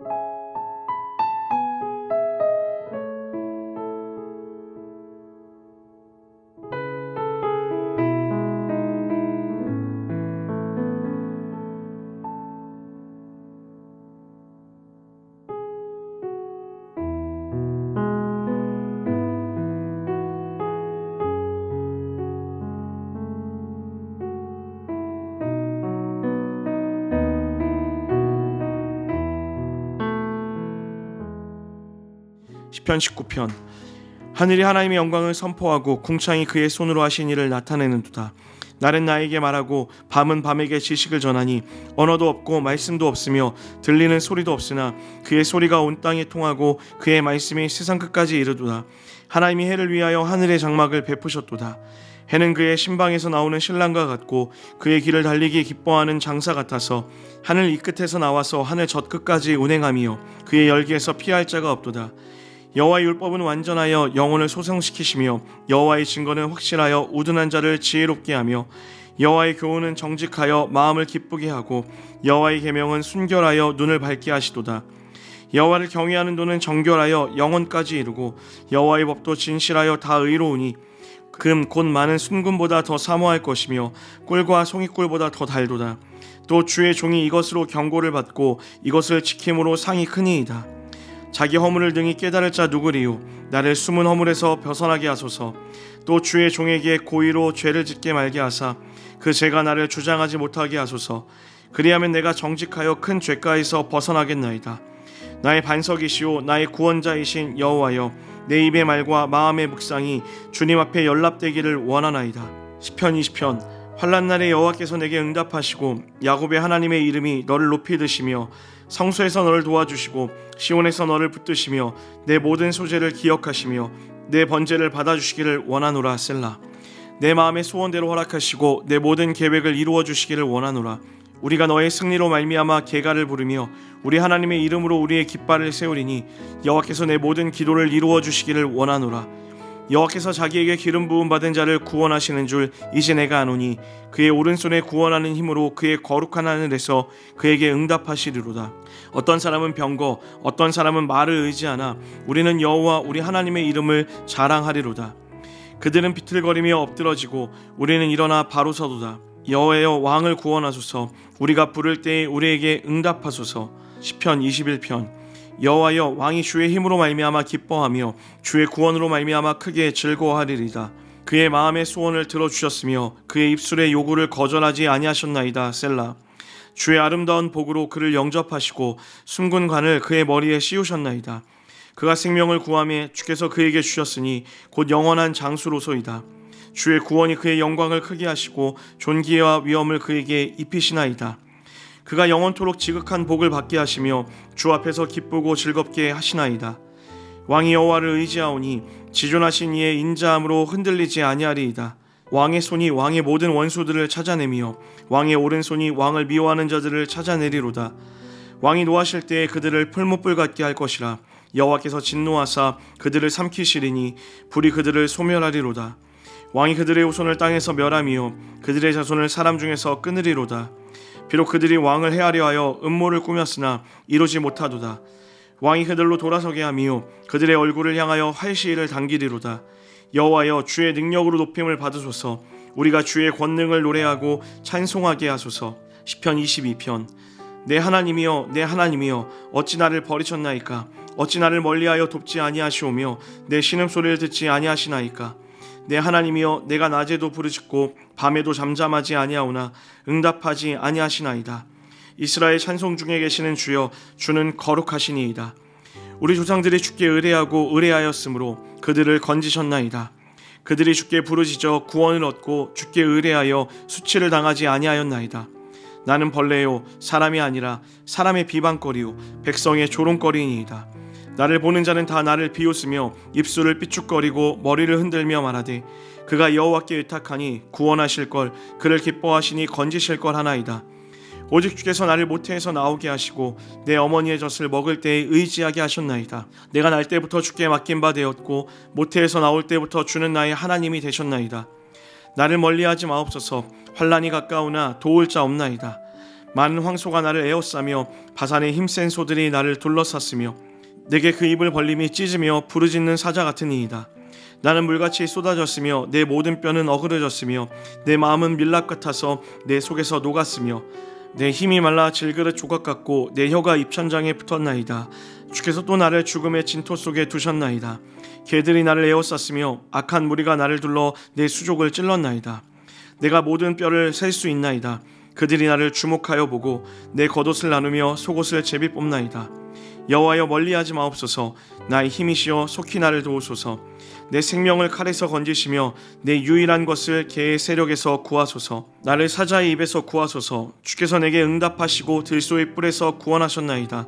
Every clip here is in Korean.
you 시편 19편. 하늘이 하나님의 영광을 선포하고 궁창이 그의 손으로 하신 일을 나타내는도다. 날은 나에게 말하고 밤은 밤에게 지식을 전하니 언어도 없고 말씀도 없으며 들리는 소리도 없으나 그의 소리가 온 땅에 통하고 그의 말씀이 세상 끝까지 이르도다. 하나님이 해를 위하여 하늘의 장막을 베푸셨도다. 해는 그의 신방에서 나오는 신랑과 같고 그의 길을 달리기 기뻐하는 장사 같아서 하늘 이 끝에서 나와서 하늘 저 끝까지 운행하며 그의 열기에서 피할 자가 없도다 여호와의 율법은 완전하여 영혼을 소성시키시며 여호와의 증거는 확실하여 우둔한 자를 지혜롭게 하며 여호와의 교훈은 정직하여 마음을 기쁘게 하고 여호와의 계명은 순결하여 눈을 밝게 하시도다. 여호와를 경외하는 도는 정결하여 영혼까지 이르고 여호와의 법도 진실하여 다 의로우니 금 곧 많은 순금보다 더 사모할 것이며 꿀과 송이꿀보다 더 달도다. 또 주의 종이 이것으로 경고를 받고 이것을 지킴으로 상이 크니이다 자기 허물을 등이 깨달을 자 누구리요? 나를 숨은 허물에서 벗어나게 하소서. 또 주의 종에게 고의로 죄를 짓게 말게 하사 그 죄가 나를 주장하지 못하게 하소서. 그리하면 내가 정직하여 큰 죄가에서 벗어나겠나이다. 나의 반석이시오. 나의 구원자이신 여호와여 내 입의 말과 마음의 묵상이 주님 앞에 연락되기를 원하나이다. 시편 20편. 환란 날에 여호와께서 내게 응답하시고 야곱의 하나님의 이름이 너를 높이 드시며 성소에서 너를 도와주시고 시온에서 너를 붙드시며 내 모든 소재를 기억하시며 내 번제를 받아주시기를 원하노라 셀라. 내 마음의 소원대로 허락하시고 내 모든 계획을 이루어 주시기를 원하노라. 우리가 너의 승리로 말미암아 개가를 부르며 우리 하나님의 이름으로 우리의 깃발을 세우리니 여호와께서 내 모든 기도를 이루어 주시기를 원하노라 여호와께서 자기에게 기름 부음 받은 자를 구원하시는 줄 이제 내가 아노니 그의 오른손에 구원하는 힘으로 그의 거룩한 하늘에서 그에게 응답하시리로다. 어떤 사람은 병거 어떤 사람은 말을 의지하나 우리는 여호와 우리 하나님의 이름을 자랑하리로다. 그들은 비틀거리며 엎드러지고 우리는 일어나 바로 서도다. 여호와여 왕을 구원하소서. 우리가 부를 때에 우리에게 응답하소서. 시편 21편 여호와여 왕이 주의 힘으로 말미암아 기뻐하며 주의 구원으로 말미암아 크게 즐거워하리리다. 그의 마음의 소원을 들어 주셨으며 그의 입술의 요구를 거절하지 아니하셨나이다 셀라. 주의 아름다운 복으로 그를 영접하시고 숨군 관을 그의 머리에 씌우셨나이다. 그가 생명을 구함에 주께서 그에게 주셨으니 곧 영원한 장수로소이다. 주의 구원이 그의 영광을 크게 하시고 존귀와 위엄을 그에게 입히시나이다 그가 영원토록 지극한 복을 받게 하시며 주 앞에서 기쁘고 즐겁게 하시나이다. 왕이 여호와를 의지하오니 지존하신 이의 인자함으로 흔들리지 아니하리이다. 왕의 손이 왕의 모든 원수들을 찾아내며 왕의 오른손이 왕을 미워하는 자들을 찾아내리로다. 왕이 노하실 때에 그들을 풀무불 같게 할 것이라. 여호와께서 진노하사 그들을 삼키시리니 불이 그들을 소멸하리로다. 왕이 그들의 후손을 땅에서 멸하며 그들의 자손을 사람 중에서 끊으리로다. 비록 그들이 왕을 해하려 하여 음모를 꾸몄으나 이루지 못하도다. 왕이 그들로 돌아서게 하며 그들의 얼굴을 향하여 활시위를 당기리로다. 여호와여 주의 능력으로 높임을 받으소서. 우리가 주의 권능을 노래하고 찬송하게 하소서. 시편 22편 내 하나님이여 내 하나님이여 어찌 나를 버리셨나이까 어찌 나를 멀리하여 돕지 아니하시오며 내 신음 소리를 듣지 아니하시나이까 내 하나님이여 내가 낮에도 부르짖고 밤에도 잠잠하지 아니하오나 응답하지 아니하시나이다. 이스라엘 찬송 중에 계시는 주여 주는 거룩하시니이다. 우리 조상들이 주께 의뢰하고 의뢰하였으므로 그들을 건지셨나이다. 그들이 주께 부르짖어 구원을 얻고 주께 의뢰하여 수치를 당하지 아니하였나이다. 나는 벌레요 사람이 아니라 사람의 비방거리요 백성의 조롱거리니이다. 나를 보는 자는 다 나를 비웃으며 입술을 삐죽거리고 머리를 흔들며 말하되 그가 여호와께 의탁하니 구원하실 걸 그를 기뻐하시니 건지실 걸 하나이다. 오직 주께서 나를 모태에서 나오게 하시고 내 어머니의 젖을 먹을 때에 의지하게 하셨나이다. 내가 날 때부터 주께 맡긴 바 되었고 모태에서 나올 때부터 주는 나의 하나님이 되셨나이다. 나를 멀리하지 마옵소서. 환란이 가까우나 도울 자 없나이다. 많은 황소가 나를 에워싸며 바산의 힘센 소들이 나를 둘러쌌으며 내게 그 입을 벌림이 찢으며 부르짖는 사자 같으니이다. 나는 물같이 쏟아졌으며 내 모든 뼈는 어그러졌으며 내 마음은 밀랍 같아서 내 속에서 녹았으며 내 힘이 말라 질그릇 조각 같고 내 혀가 입천장에 붙었나이다. 주께서 또 나를 죽음의 진토 속에 두셨나이다. 개들이 나를 에워쌌으며 악한 무리가 나를 둘러 내 수족을 찔렀나이다. 내가 모든 뼈를 셀 수 있나이다. 그들이 나를 주목하여 보고 내 겉옷을 나누며 속옷을 제비 뽑나이다. 여호와여 멀리하지 마옵소서. 나의 힘이시여 속히 나를 도우소서. 내 생명을 칼에서 건지시며 내 유일한 것을 개의 세력에서 구하소서. 나를 사자의 입에서 구하소서. 주께서 내게 응답하시고 들소의 뿔에서 구원하셨나이다.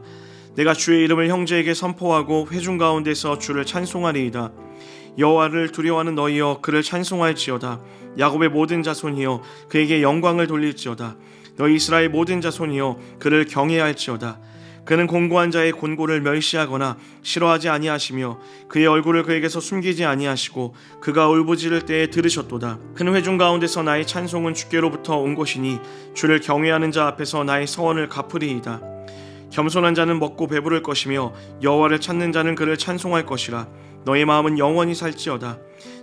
내가 주의 이름을 형제에게 선포하고 회중 가운데서 주를 찬송하리이다. 여호와를 두려워하는 너희여 그를 찬송할지어다. 야곱의 모든 자손이여 그에게 영광을 돌릴지어다. 너희 이스라엘 모든 자손이여 그를 경외할지어다. 그는 공고한 자의 곤고를 멸시하거나 싫어하지 아니하시며 그의 얼굴을 그에게서 숨기지 아니하시고 그가 울부짖을 때에 들으셨도다. 그는 회중 가운데서 나의 찬송은 주께로부터 온 것이니 주를 경외하는 자 앞에서 나의 서원을 갚으리이다. 겸손한 자는 먹고 배부를 것이며 여호와를 찾는 자는 그를 찬송할 것이라. 너의 마음은 영원히 살지어다.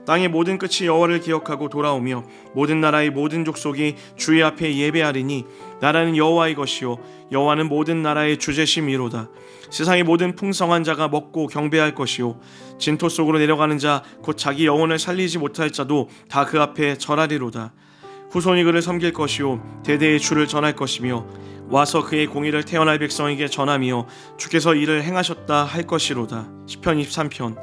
땅의 모든 끝이 여호와를 기억하고 돌아오며 모든 나라의 모든 족속이 주의 앞에 예배하리니 나라는 여호와의 것이요 여호와는 모든 나라의 주제심이로다. 세상의 모든 풍성한 자가 먹고 경배할 것이요 진토 속으로 내려가는 자 곧 자기 영혼을 살리지 못할 자도 다 그 앞에 절하리로다. 후손이 그를 섬길 것이요 대대의 주를 전할 것이며 와서 그의 공의를 태어날 백성에게 전하며 주께서 이를 행하셨다 할 것이로다. 시편 23편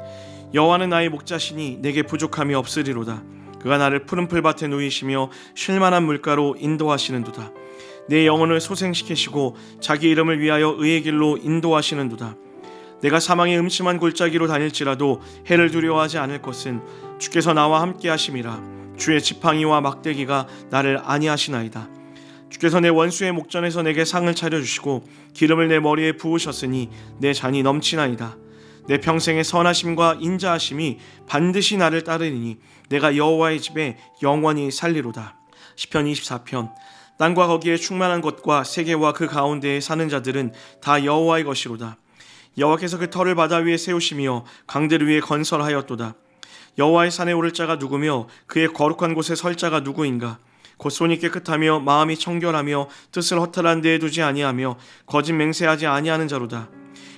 여호와는 나의 목자시니 내게 부족함이 없으리로다. 그가 나를 푸른 풀밭에 누이시며 쉴만한 물가로 인도하시는도다. 내 영혼을 소생시키시고 자기 이름을 위하여 의의 길로 인도하시는도다. 내가 사망의 음침한 골짜기로 다닐지라도 해를 두려워하지 않을 것은 주께서 나와 함께 하심이라. 주의 지팡이와 막대기가 나를 안위하시나이다. 주께서 내 원수의 목전에서 내게 상을 차려 주시고 기름을 내 머리에 부으셨으니 내 잔이 넘치나이다. 내 평생의 선하심과 인자하심이 반드시 나를 따르리니 내가 여호와의 집에 영원히 살리로다. 시편 24편 땅과 거기에 충만한 것과 세계와 그 가운데에 사는 자들은 다 여호와의 것이로다. 여호와께서 그 터를 바다 위에 세우시며 강들 위에 건설하였도다. 여호와의 산에 오를 자가 누구며 그의 거룩한 곳에 설 자가 누구인가? 곧 손이 깨끗하며 마음이 청결하며 뜻을 허탈한 데에 두지 아니하며 거짓 맹세하지 아니하는 자로다.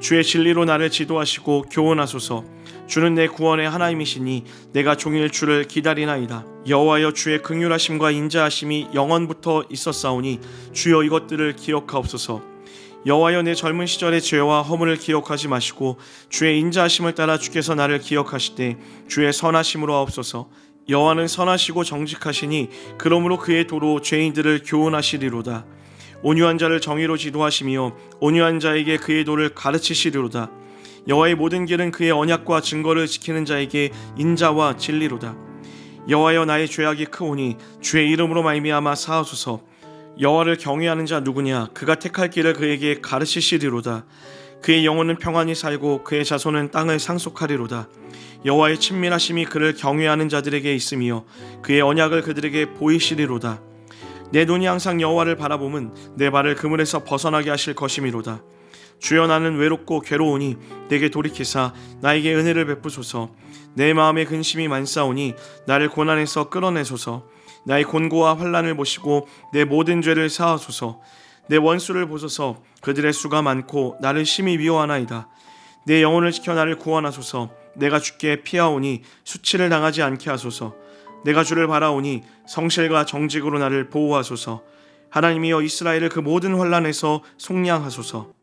주의 진리로 나를 지도하시고 교훈하소서. 주는 내 구원의 하나님이시니 내가 종일 주를 기다리나이다. 여호와여 주의 긍휼하심과 인자하심이 영원부터 있었사오니 주여 이것들을 기억하옵소서. 여호와여 내 젊은 시절의 죄와 허물을 기억하지 마시고 주의 인자하심을 따라 주께서 나를 기억하시되 주의 선하심으로 하옵소서. 여호와는 선하시고 정직하시니 그러므로 그의 도로 죄인들을 교훈하시리로다 온유한 자를 정의로 지도하시며 온유한 자에게 그의 도를 가르치시리로다. 여호와의 모든 길은 그의 언약과 증거를 지키는 자에게 인자와 진리로다. 여호와여 나의 죄악이 크오니 주의 이름으로 말미암아 사하소서. 여호와를 경외하는 자 누구냐? 그가 택할 길을 그에게 가르치시리로다. 그의 영혼은 평안히 살고 그의 자손은 땅을 상속하리로다. 여호와의 친밀하심이 그를 경외하는 자들에게 있으며 그의 언약을 그들에게 보이시리로다. 내 눈이 항상 여호와를 바라보면 내 발을 그물에서 벗어나게 하실 것이미로다. 주여 나는 외롭고 괴로우니 내게 돌이키사 나에게 은혜를 베푸소서. 내 마음에 근심이 많사오니 나를 고난에서 끌어내소서. 나의 곤고와 환란을 보시고 내 모든 죄를 사하소서. 내 원수를 보소서. 그들의 수가 많고 나를 심히 미워하나이다. 내 영혼을 지켜 나를 구원하소서. 내가 주께 피하오니 수치를 당하지 않게 하소서 내가 주를 바라오니 성실과 정직으로 나를 보호하소서. 하나님이여 이스라엘을 그 모든 환란에서 속량하소서